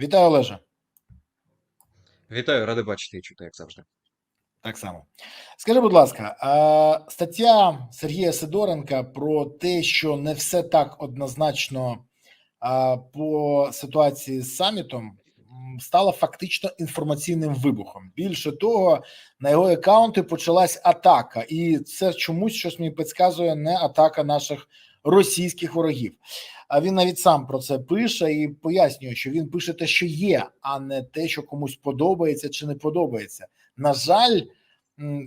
Вітаю, Олеже. Вітаю, радий бачити і чути, як завжди. Так само. Скажи, будь ласка, стаття Сергія Сидоренка про те, що не все так однозначно по ситуації з самітом, стала фактично інформаційним вибухом. Більше того, на його аккаунти почалась атака, і це чомусь щось мені підказує не атака наших російських ворогів. А він навіть сам про це пише і пояснює, що він пише те, що є, а не те, що комусь подобається чи не подобається. На жаль,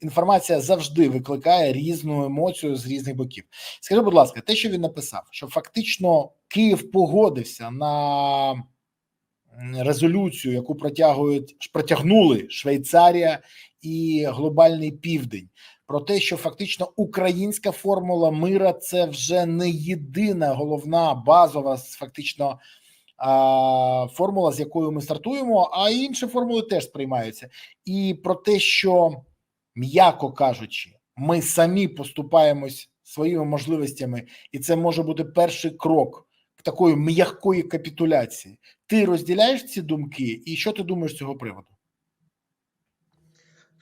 інформація завжди викликає різну емоцію з різних боків. Скажи, будь ласка, те, що він написав, що фактично Київ погодився на резолюцію, яку протягують протягнули Швейцарія і глобальний південь, про те, що фактично українська формула мира це вже не єдина головна базова фактично формула, з якою ми стартуємо, а інші формули теж сприймаються. І про те, що, м'яко кажучи, ми самі поступаємось своїми можливостями, і це може бути перший крок такої м'якої капітуляції. Ти розділяєш ці думки, і що ти думаєш з цього приводу?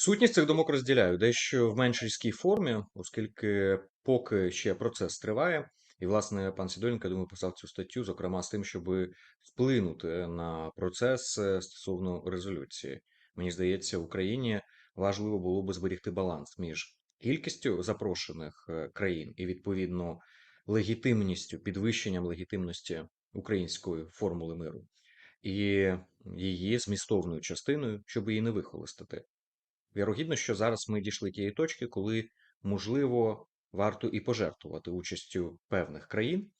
Сутність цих думок розділяю дещо в менш різкій формі, оскільки поки ще процес триває, і власне пан Сідоленко, думаю, писав цю статтю, зокрема з тим, щоб вплинути на процес стосовно резолюції. Мені здається, в Україні важливо було би зберігти баланс між кількістю запрошених е, країн і відповідно легітимністю, підвищенням легітимності української формули миру і її змістовною частиною, щоб її не вихолостити. Вірогідно, що зараз ми дійшли тієї точки, коли, можливо, варто і пожертвувати участю певних країн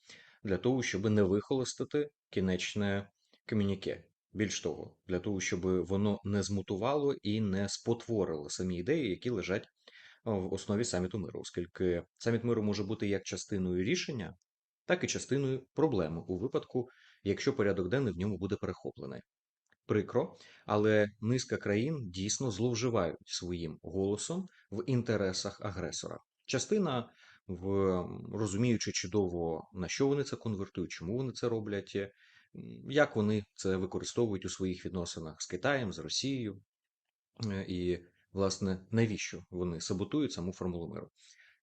для того, щоб не вихолостити кінечне комюніке. Більш того, для того, щоб воно не змутувало і не спотворило самі ідеї, які лежать в основі саміту миру, оскільки саміт миру може бути як частиною рішення, так і частиною проблеми у випадку, якщо порядок денний в ньому буде перехоплений. Прикро, але низка країн дійсно зловживають своїм голосом в інтересах агресора. Частина, в розуміючи чудово, на що вони це конвертують, чому вони це роблять, е, як вони це використовують у своїх відносинах з Китаєм, з Росією, е, і, власне, навіщо вони саботують саму формулу миру.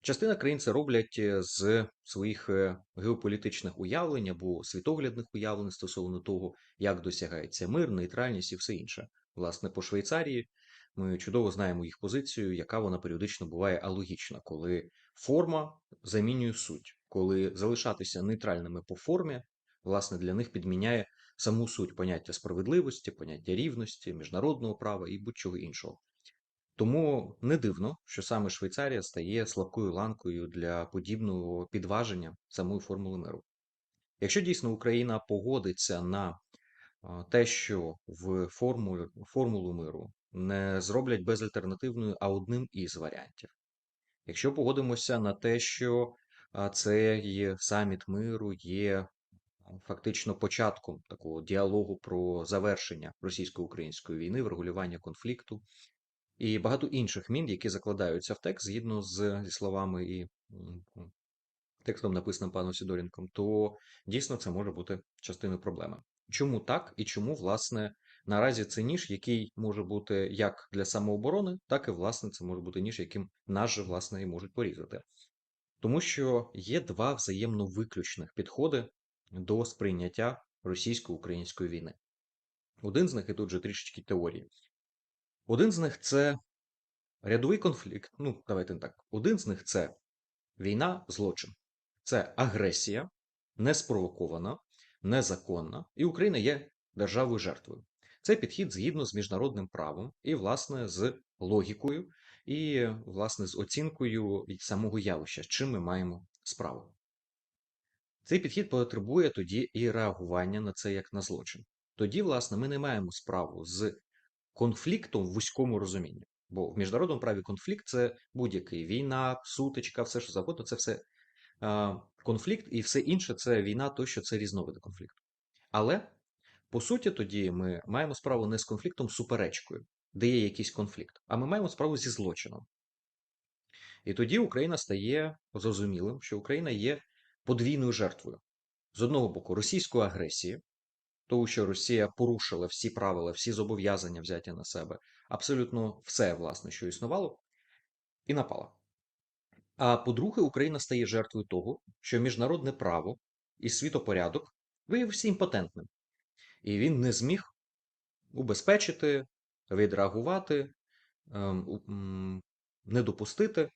Частина країн це роблять е, з своїх е, геополітичних уявлень або світоглядних уявлень стосовно того, як досягається мир, нейтральність і все інше. Власне, по Швейцарії ми чудово знаємо їх позицію, яка вона періодично буває алогічна, коли форма замінює суть, коли залишатися нейтральними по формі, власне, для них підміняє саму суть поняття справедливості, поняття рівності, міжнародного права і будь-чого іншого. Тому не дивно, що саме Швейцарія стає слабкою ланкою для подібного підваження самої формули миру. Якщо дійсно Україна погодиться на те, що в формулу, формулу миру не зроблять безальтернативною, а одним із варіантів. Якщо погодимося на те, що цей саміт миру є фактично початком такого діалогу про завершення російсько-української війни, врегулювання конфлікту, і багато інших мін, які закладаються в текст згідно з, зі словами і текстом, написаним паном Сідорінком, то дійсно це може бути частиною проблеми. Чому так і чому, власне, наразі це ніж, який може бути як для самооборони, так і власне це може бути ніж, яким нас же власне і можуть порізати. Тому що є два взаємно виключних підходи до сприйняття російсько-української війни. Один з них і тут же трішечки теорії. Один з них це рядовий конфлікт. Ну, давайте так. Один з них це війна, злочин, це агресія, неспровокована, незаконна, і Україна є державою жертвою. Це підхід згідно з міжнародним правом і, власне, з логікою, і, власне, з оцінкою самого явища, з чим ми маємо справу. Цей підхід потребує тоді і реагування на це як на злочин. Тоді, власне, ми не маємо справу з конфліктом в вузькому розумінні. Бо в міжнародному праві конфлікт це будь-який війна, сутичка, все що завгодно, це все конфлікт, і все інше це війна, тощо це різновиди конфлікту. Але по суті, тоді ми маємо справу не з конфліктом суперечкою, де є якийсь конфлікт, а ми маємо справу зі злочином. І тоді Україна стає зрозумілим, що Україна є подвійною жертвою з одного боку російської агресії, того, що Росія порушила всі правила, всі зобов'язання взяті на себе, абсолютно все, власне, що існувало, і напала. А по-друге, Україна стає жертвою того, що міжнародне право і світопорядок виявився імпотентним, і він не зміг убезпечити, відреагувати, ем, не допустити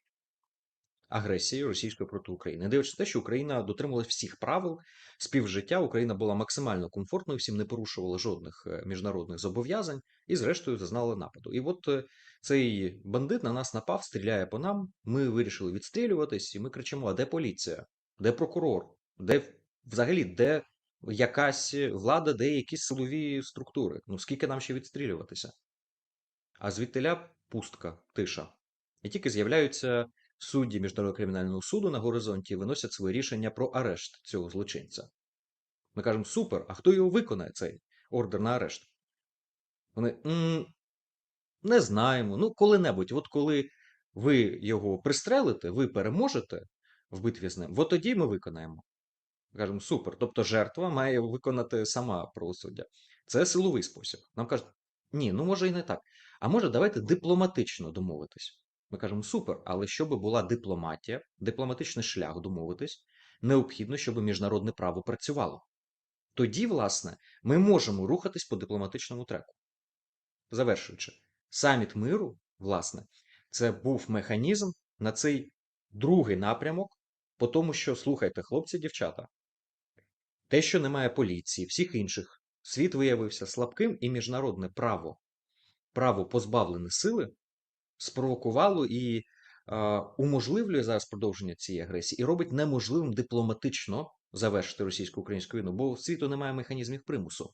агресії російської проти України. Не дивлячись на те, що Україна дотримувалась всіх правил співжиття, Україна була максимально комфортною, всім не порушувала жодних е, міжнародних зобов'язань і, зрештою, зазнала нападу. І от е, цей бандит на нас напав, стріляє по нам. Ми вирішили відстрілюватись, і ми кричимо: а де поліція? Де прокурор? Де взагалі де якась влада, де якісь силові структури? Ну скільки нам ще відстрілюватися? А звідтиля пустка, тиша. І тільки з'являються судді Міжнародного кримінального суду на горизонті виносять своє рішення про арешт цього злочинця. Ми кажемо, супер, а хто його виконає, цей ордер на арешт? Вони «М, не знаємо. Ну, коли-небудь, от коли ви його пристрелите, ви переможете в битві з ним, от тоді ми виконаємо. Ми Кажемо, супер. Тобто жертва має виконати сама правосуддя. Це силовий спосіб. Нам кажуть, ні, ну може і не так. А може, давайте дипломатично домовитись. Ми кажемо, супер, але щоб була дипломатія, дипломатичний шлях домовитись, необхідно, щоб міжнародне право працювало. Тоді, власне, ми можемо рухатись по дипломатичному треку. Завершуючи, саміт миру, власне, це був механізм на цей другий напрямок, по тому, що слухайте, хлопці, дівчата, те, що немає поліції, всіх інших, світ виявився слабким, і міжнародне право, право позбавлене сили, спровокувало і е, уможливлює зараз продовження цієї агресії і робить неможливим дипломатично завершити російсько-українську війну, бо в світу немає механізмів примусу.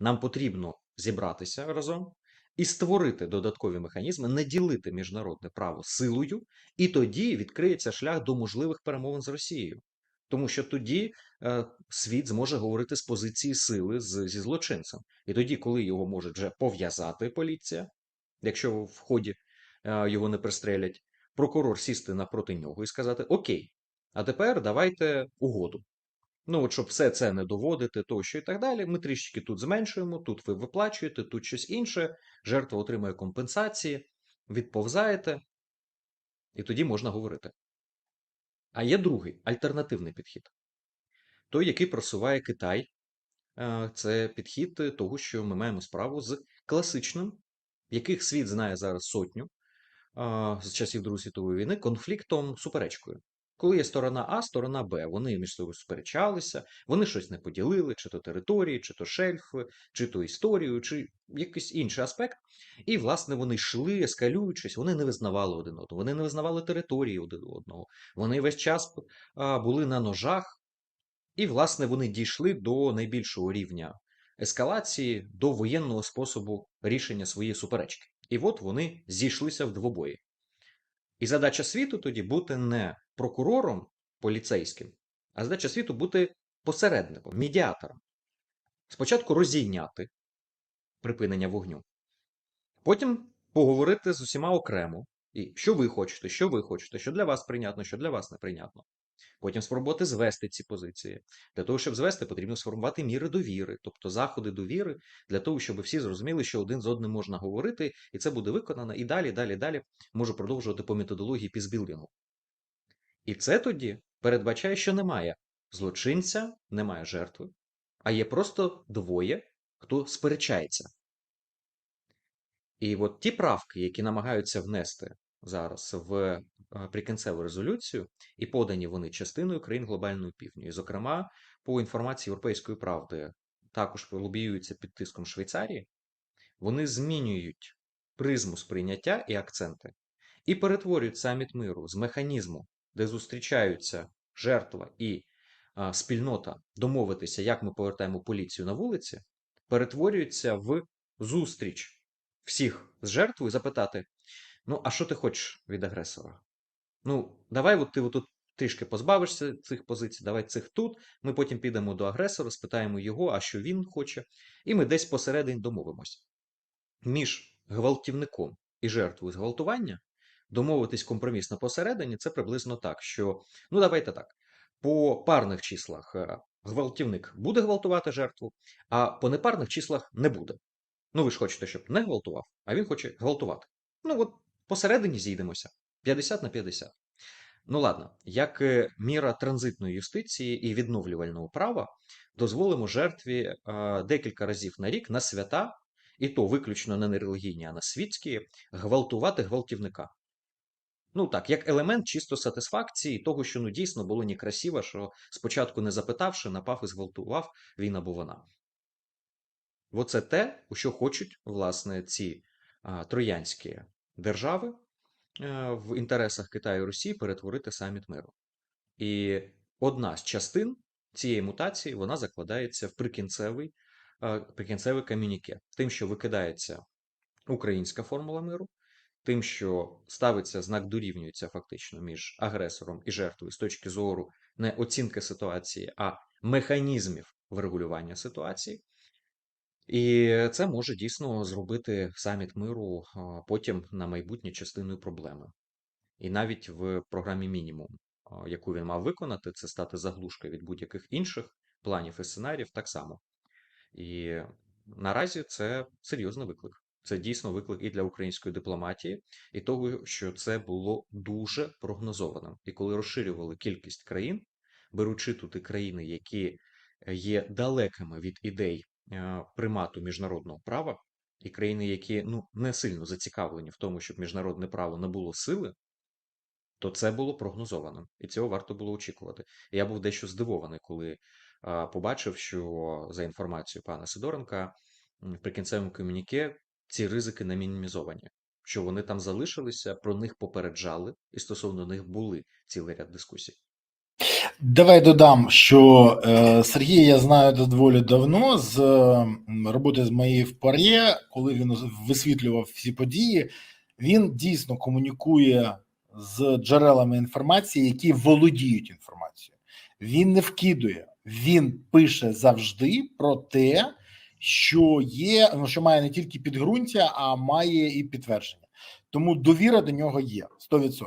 Нам потрібно зібратися разом і створити додаткові механізми, не ділити міжнародне право силою, і тоді відкриється шлях до можливих перемовин з Росією. Тому що тоді е, світ зможе говорити з позиції сили з, зі злочинцем. І тоді, коли його може вже пов'язати поліція, якщо в ході е, його не пристрелять, прокурор сісти напроти нього і сказати: Окей, а тепер давайте угоду. Ну, от щоб все це не доводити, тощо і так далі, ми трішки тут зменшуємо, тут ви виплачуєте, тут щось інше, жертва отримує компенсації, відповзаєте, і тоді можна говорити. А є другий альтернативний підхід. Той, який просуває Китай, Е, це підхід того, що ми маємо справу з класичним, яких світ знає зараз сотню з часів Другої світової війни, конфліктом суперечкою. Коли є сторона А, сторона Б, вони між собою сперечалися, вони щось не поділили, чи то території, чи то шельфи, чи то історію, чи якийсь інший аспект. І, власне, вони йшли, ескалюючись, вони не визнавали один одного, вони не визнавали території один одного. Вони весь час були на ножах. І, власне, вони дійшли до найбільшого рівня ескалації, до воєнного способу рішення своєї суперечки. І от вони зійшлися в двобої. І задача світу тоді бути не прокурором поліцейським, а задача світу бути посередником, медіатором. Спочатку розійняти припинення вогню, потім поговорити з усіма окремо, і що ви хочете, що ви хочете, що для вас прийнятно, що для вас неприйнятно. Потім спробувати звести ці позиції. Для того, щоб звести, потрібно сформувати міри довіри, тобто заходи довіри, для того, щоб всі зрозуміли, що один з одним можна говорити, і це буде виконано. І далі, далі, далі можу продовжувати по методології пізбілдингу. І це тоді передбачає, що немає злочинця, немає жертви, а є просто двоє, хто сперечається. І от ті правки, які намагаються внести зараз в е, прикінцеву резолюцію, і подані вони частиною країн глобальної півдні. І, зокрема, по інформації Європейської правди, також лобіюються під тиском Швейцарії, вони змінюють призму сприйняття і акценти, і перетворюють саміт миру з механізму, де зустрічаються жертва і а, спільнота домовитися, як ми повертаємо поліцію на вулиці, перетворюються в зустріч всіх з жертвою запитати: ну, а що ти хочеш від агресора? Ну, давай, от ти отут трішки позбавишся цих позицій, давай цих тут. Ми потім підемо до агресора, спитаємо його, а що він хоче, і ми десь посередині домовимось. Між гвалтівником і жертвою зґвалтування домовитись компромісно посередині це приблизно так, що ну давайте так. По парних числах е, гвалтівник буде гвалтувати жертву, а по непарних числах не буде. Ну, ви ж хочете, щоб не гвалтував, а він хоче гвалтувати. Ну, от посередині зійдемося 50 на 50. Ну ладно, як е, міра транзитної юстиції і відновлювального права дозволимо жертві е, декілька разів на рік на свята, і то виключно не на релігійні, а на світські, гвалтувати гвалтівника. Ну так, як елемент чисто сатисфакції того, що ну дійсно було некрасиво, що спочатку не запитавши, напав і зґвалтував він або вона. Оце те, у що хочуть, власне, ці а, троянські держави е, в інтересах Китаю і Росії перетворити саміт миру. І одна з частин цієї мутації вона закладається в прикінцевий, е, прикінцевий комюніке, тим, що викидається українська формула миру, тим, що ставиться знак дорівнюється фактично між агресором і жертвою з точки зору не оцінки ситуації, а механізмів врегулювання ситуації. І це може дійсно зробити саміт миру потім на майбутнє частиною проблеми. І навіть в програмі мінімум, яку він мав виконати, це стати заглушкою від будь-яких інших планів і сценаріїв так само. І наразі це серйозний виклик. Це дійсно виклик і для української дипломатії, і того, що це було дуже прогнозованим. І коли розширювали кількість країн, беручи тут і країни, які є далекими від ідей е, примату міжнародного права, і країни, які ну не сильно зацікавлені в тому, щоб міжнародне право не було сили, то це було прогнозовано, і цього варто було очікувати. Я був дещо здивований, коли побачив, що за інформацією пана Сидоренка в прикінцевому комюніке ці ризики не мінімізовані, що вони там залишилися, про них попереджали, і стосовно них були цілий ряд дискусій. Давай додам, що е, Сергія я знаю доволі давно з м, роботи з моєї в парі, коли він висвітлював всі події. Він дійсно комунікує з джерелами інформації, які володіють інформацією. Він не вкидує, він пише завжди про те, що є, ну що має не тільки підґрунтя, а має і підтвердження. Тому довіра до нього є 100%.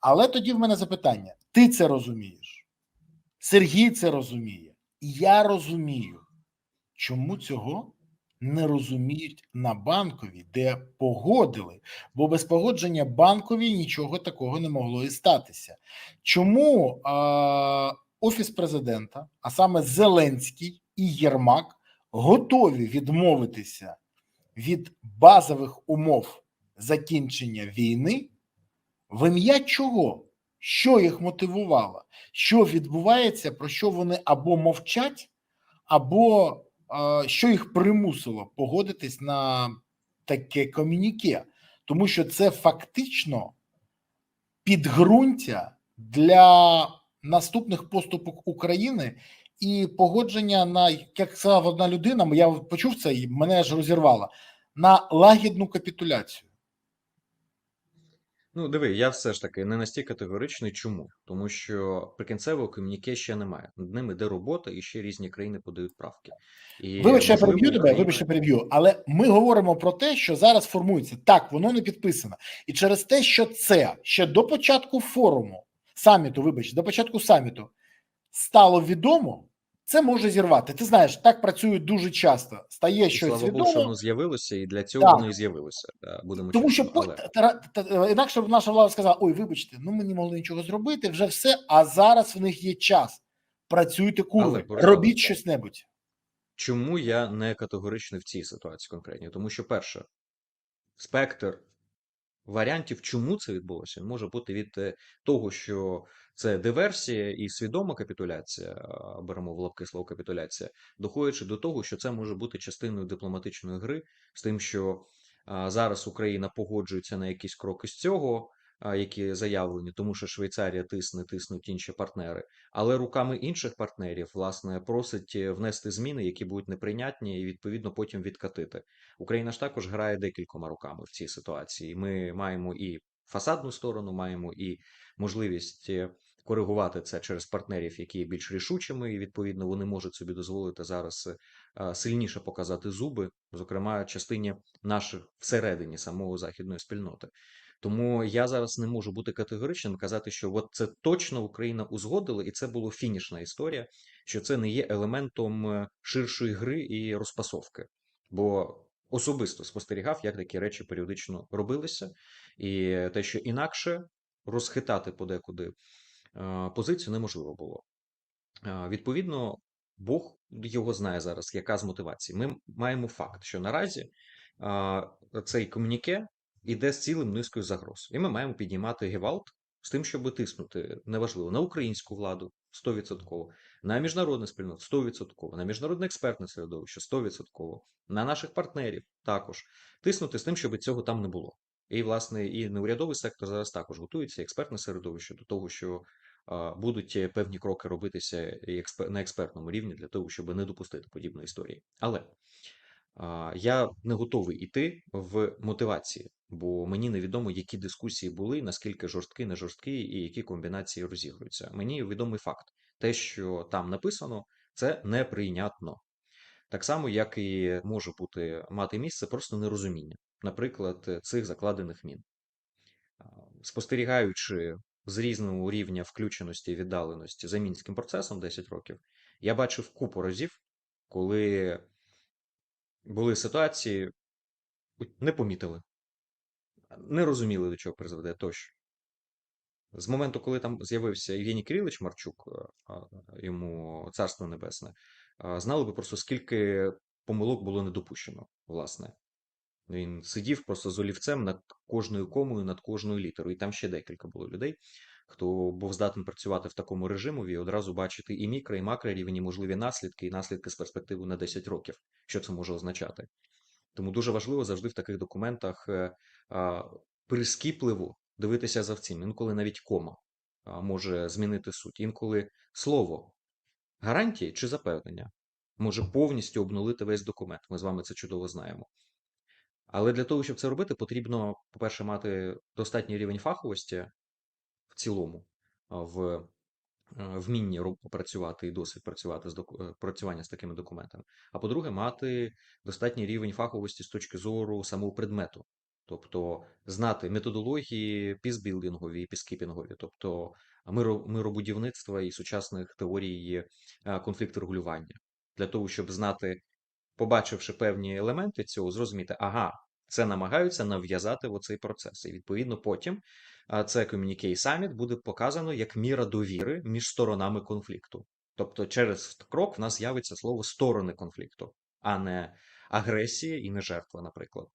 Але тоді в мене запитання: ти це розумієш? Сергій це розуміє, і я розумію, чому цього не розуміють на банковій, де погодили, бо без погодження банковій нічого такого не могло і статися. Чому е, офіс президента, а саме Зеленський і Єрмак, готові відмовитися від базових умов закінчення війни? В ім'я чого? Що їх мотивувало? Що відбувається, про що вони або мовчать, або е, що їх примусило погодитись на таке комюніке? Тому що це фактично підґрунтя для наступних поступок України і погодження на, як сказала одна людина, я почув це і мене аж розірвало, на лагідну капітуляцію. Ну, диви, я все ж таки не настільки категоричний. Чому? Тому що прикінцевого комюніке ще немає. Над ним іде робота, і ще різні країни подають правки. І Вибач, я переб'ю тебе, Україна- вибач, я переб'ю, але ми говоримо про те, що зараз формується. Так, воно не підписано. І через те, що це ще до початку форуму, саміту, вибач, до початку саміту стало відомо, це може зірвати. Ти знаєш, так працюють дуже часто. Стає І щось слава Богу, що воно з'явилося, і для цього Так. воно і з'явилося. Будемо Тому що але... та- та- та- інакше б наша влада сказала: ой, вибачте, ну ми не могли нічого зробити, вже все. А зараз в них є час. Працюйте, курви, Але, робіть щось небудь. Чому я не категоричний в цій ситуації конкретній? Тому що, перше, спектр варіантів, чому це відбулося, може бути від е, того, що це диверсія і свідома капітуляція, беремо в лапки слово капітуляція, доходячи до того, що це може бути частиною дипломатичної гри, з тим, що зараз Україна погоджується на якісь кроки з цього, які заявлені, тому що Швейцарія тисне, тиснуть інші партнери, але руками інших партнерів, власне, просить е, внести зміни, які будуть неприйнятні, і відповідно потім відкатити. Україна ж також грає декількома руками в цій ситуації. Ми маємо і фасадну сторону, маємо і можливість е, коригувати це через партнерів, які є більш рішучими, і відповідно вони можуть собі дозволити зараз е, сильніше показати зуби, зокрема частині наших всередині самого західної спільноти. Тому я зараз не можу бути категоричним, казати, що от це точно Україна узгодила, і це була фінішна історія, що це не є елементом е, ширшої гри і розпасовки. Бо особисто спостерігав, як такі речі періодично робилися, і те, що інакше розхитати подекуди е, позицію неможливо було. Е, Відповідно, Бог його знає зараз, яка з мотивації. Ми маємо факт, що наразі цей комуніке іде з цілим низкою загроз, і ми маємо піднімати гевалт з тим, щоб тиснути неважливо на українську владу 100%, на міжнародне спільноту 100%, на міжнародне експертне середовище 100%, на наших партнерів також тиснути з тим, щоб цього там не було. І, власне, і неурядовий сектор зараз також готується, і експертне середовище до того, що будуть певні кроки робитися на експертному рівні для того, щоб не допустити подібної історії. Але я не готовий іти в мотивації, бо мені невідомо, які дискусії були, наскільки жорсткі, не жорсткі, і які комбінації розігруються. Мені відомий факт: те, що там написано, це неприйнятно. Так само, як і може бути мати місце просто нерозуміння, наприклад, цих закладених мін. Спостерігаючи з різного рівня включеності і віддаленості за мінським процесом 10 років, я бачив купу разів, коли були ситуації, не помітили, не розуміли, до чого призведе тощо. З моменту, коли там з'явився Євгеній Кирилович Марчук, е, йому царство небесне, знали би просто, скільки помилок було не допущено, власне. Він сидів просто з олівцем над кожною комою, над кожною літерою. І там ще декілька було людей, хто був здатний працювати в такому режимі і одразу бачити і мікро, і макро рівень, і можливі наслідки, і наслідки з перспективи на 10 років. Що це може означати? Тому дуже важливо завжди в таких документах е, прискіпливо дивитися за цим. Інколи навіть кома може змінити суть. Інколи слово гарантії чи запевнення може повністю обнулити весь документ. Ми з вами це чудово знаємо. Але для того, щоб це робити, потрібно, по-перше, мати достатній рівень фаховості в цілому, в е, вмінні працювати і досвід працювати з е, працювання з такими документами. А по-друге, мати достатній рівень фаховості з точки зору самого предмету, тобто знати методології пізбілдингові і піскіпінгові, тобто миро, миробудівництва і сучасних теорій е, конфлікту регулювання, для того, щоб знати побачивши певні елементи цього, зрозуміти, ага, це намагаються нав'язати в оцей процес. І відповідно потім це Communique Summit буде показано як міра довіри між сторонами конфлікту. Тобто, через крок в нас з'явиться слово сторони конфлікту, а не агресія і не жертва, наприклад.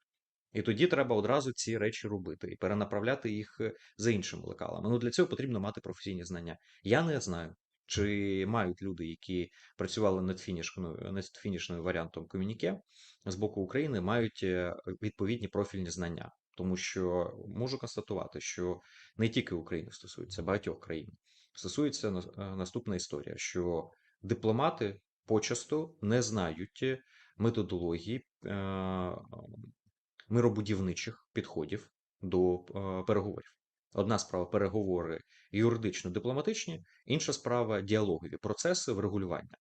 І тоді треба одразу ці речі робити і перенаправляти їх е, за іншими лекалами. Ну для цього потрібно мати професійні знання. Я не знаю, чи мають люди, які працювали над фінішною, над фінішною варіантом комюніке з боку України, мають е, відповідні профільні знання. Тому що можу констатувати, що не тільки України стосується багатьох країн. Стосується е, наступна історія, що дипломати почасто не знають методології е, миробудівничих підходів до е, переговорів. Одна справа переговори юридично-дипломатичні, інша справа діалогові процеси врегулювання.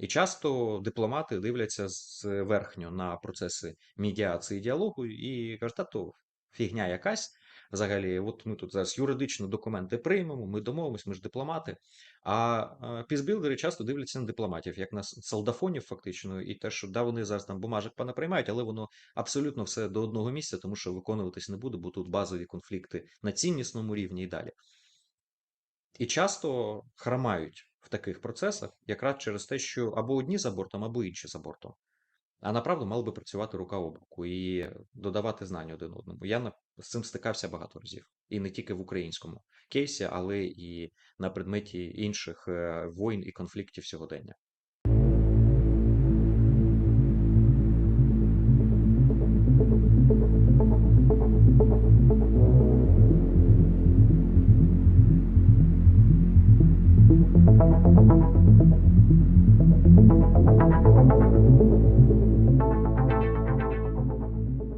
І часто дипломати дивляться зверхньо на процеси медіації діалогу і кажуть, та то фігня якась. Взагалі, от ми тут зараз юридично документи приймемо, ми домовимось, ми ж дипломати. А е, пізбілдери часто дивляться на дипломатів, як на солдафонів, фактично, і те, що да, вони зараз там бумажок понаприймають, але воно абсолютно все до одного місця, тому що виконуватись не буде, бо тут базові конфлікти на ціннісному рівні і далі. І часто хромають в таких процесах якраз через те, що або одні за бортом, або інші за бортом. А направду мали би працювати рука об руку і додавати знання один одному. Я з цим стикався багато разів. І не тільки в українському кейсі, але і на предметі інших е, воїн і конфліктів сьогодення.